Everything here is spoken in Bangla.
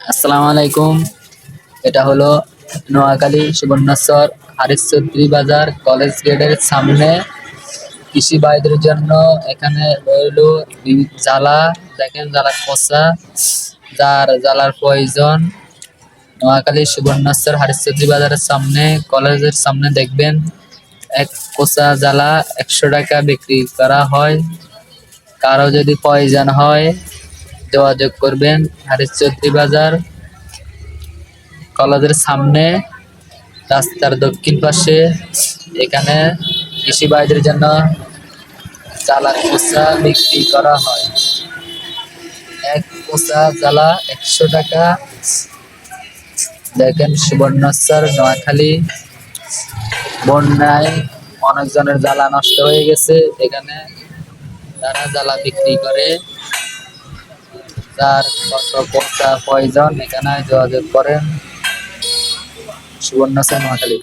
আসসালামু আলাইকুম। এটা হলো নোয়াখালী সুবর্ণচর হারিস চৌধুরী বাজার কলেজ গেটের সামনে। কৃষি ভাইদের জন্য এখানে রইল জ্বালা। দেখেন জ্বালা পচা যার জ্বালার প্রয়োজন। নোয়াখালী সুবর্ণচর হারিস চৌধুরী বাজারের সামনে, কলেজের সামনে দেখবেন এক কোচা জ্বালা একশো টাকা বিক্রি করা হয়। কারও যদি প্রয়োজন হয় যোগাযোগ করবেন হারিস চৌধুরী বাজার, কলেজের সামনে, রাস্তার দক্ষিণ পাশে। এখানে কৃষি ভাইদের জন্য জ্বালা কোচা বিক্রি করা হয়। এক কোচা জ্বালা একশো টাকা। দেখেন সুবর্ণচর নোয়াখালী। বন্যায় অনেকজনের জ্বালা নষ্ট হয়ে গেছে। এখানে তারা জ্বালা বিক্রি করে যার কত পয়সা প্রয়োজন এখানে যোগাযোগ করেন। সুবর্ণচর নোয়াখালী।